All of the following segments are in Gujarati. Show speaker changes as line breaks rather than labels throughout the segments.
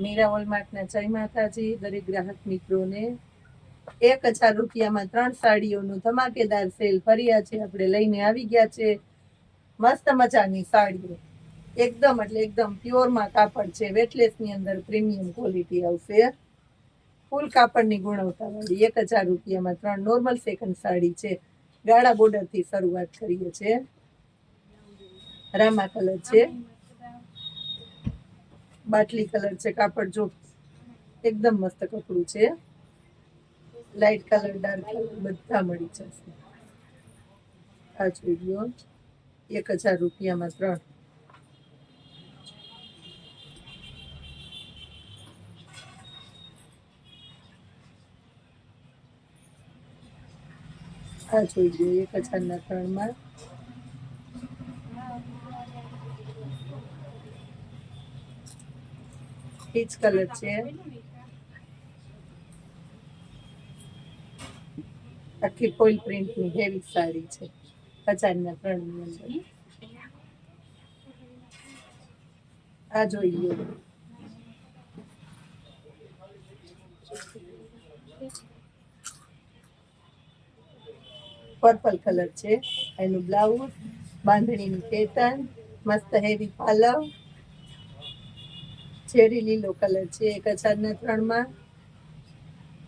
મીરા વોલમાર્ટના જય માતાજી, દરેક ગ્રાહક મિત્રોને. એક હજાર રૂપિયામાં ત્રણ સાડીઓનું ધમાકેદાર સેલ ફર્યા છે. આપણે લઈને આવી ગયા છે. મસ્ત મજાની સાડીઓ. એકદમ એટલે એકદમ પ્યોરમાં કાપડ છે. વેટલેસની અંદર પ્રીમિયમ ક્વોલિટી આવશે. ફૂલ કાપડની ગુણવત્તાવાળી એક હજાર રૂપિયામાં ત્રણ નોર્મલ સેકન્ડ સાડી છે. ગાળા બોર્ડરથી શરૂઆત કરીએ છીએ રામા કલર છે. બાટલી કલર છે, કાપડ જો. એકદમ મસ્ત કપડું છે. લાઇટ કલર ડાર્ક કલર બધા મળી જશે. આ જોઈ લો એક હજાર રૂપિયામાં ત્રણ. આ જોઈ લો એક હજારના ત્રણમાં. પીચ કલર છે. આખી ફોઇલ પ્રિન્ટની હેવી સાડી છે. હજારના ત્રણની અંદર આ જોઈએ. પર્પલ કલર છે. એનું બ્લાઉઝ બાંધણીનું પેટર્ન મસ્ત હેવી પાલવ ચેરી લીલો કલર છે, એક હજારના ત્રણમાં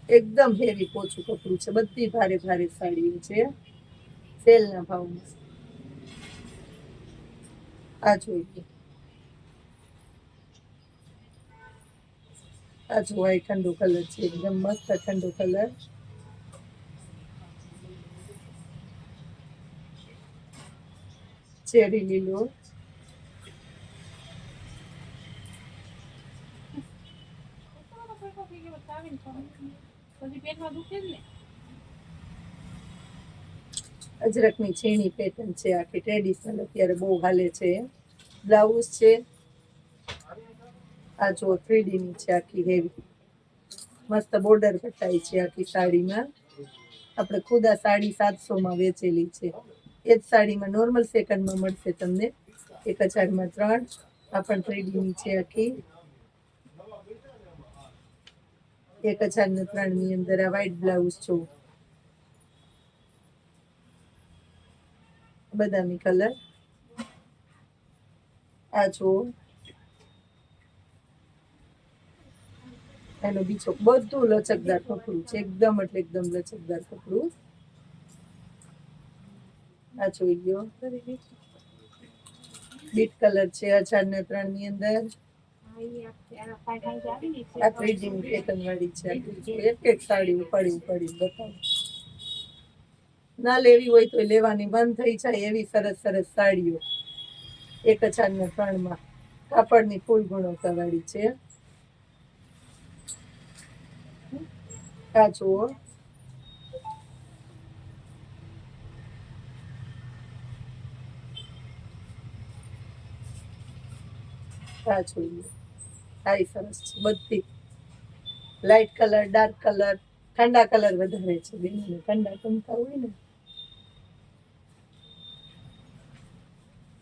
એકદમ હેવી પોચું કપડું છે, બધી ભારે ભારે સાડીઓ છે, સેલના ભાવમાં આ જોઈએ. આ જોવાય ઠંડુ કલર છે, એકદમ મસ્ત ઠંડુ કલર ચેરી લીલો. અજરકની છીણી પેટર્ન છે, આખી ટ્રેડિશનલ અત્યારે બહુ હાલે છે. બ્લાઉઝ છે. આ જો થ્રીડીની છે, આખી હેવી મસ્ત બોર્ડર કટાઈ છે આખી સાડીમાં. આપણે ખુદ સાડી સાતસોમાં વેચેલી છે. એ જ સાડીમાં નોર્મલ સેકન્ડમાં મળશે તમને એક હજારમાં ત્રણ. આ પણ થ્રીડીની છે આખી. એક હજાર ને ત્રણની અંદર આ વ્હાઈટ બ્લાઉઝ છો. બદામી કલર આ છો એનો બીજો બધું લચકદાર કપડું છે, એકદમ એટલે એકદમ લચકદાર કપડું. આ જોઈ ગયો બીટ કલર છે, હજાર ને ત્રણની અંદર. આ ત્રીજી ની વાળી છે એક એક સાડી ઉપાડી ઉપાડી બતાવો ના લેવી હોય તો લેવાની બંધ થઈ જાય એવી સરસ સરસ સાડીઓ. એક હજાર ને ત્રણમાં કાપડની ફૂલ ગુણવત્તા વાળી છે. આ જુઓ. આ જોઈએ. સારી સરસ છે બધી. લાઇટ કલર ડાર્ક કલર ઠંડા કલર વધારે છે બેનને ઠંડા ગમતા હોય ને.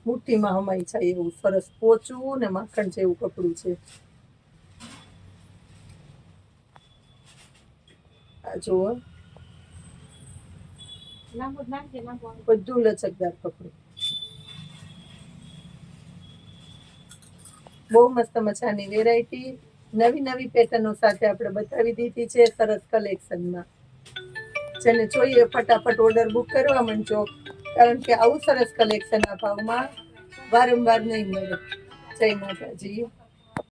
મુઠ્ઠીમાં હમાય જાય એવું સરસ પોચું ને માખણ જેવું કપડું છે. આ જુઓ. બધું લચકદાર કપડું. બહુ મસ્ત મજાની વેરાયટી નવી નવી પેટર્નો સાથે આપણે બતાવી દીધી છે સરસ કલેક્શનમાં જેને જોઈએ ફટાફટ ઓર્ડર બુક કરવા માંડજો. કારણ કે આવું સરસ કલેક્શન આ ભાવમાં વારંવાર નહીં મળે. જય માતાજી.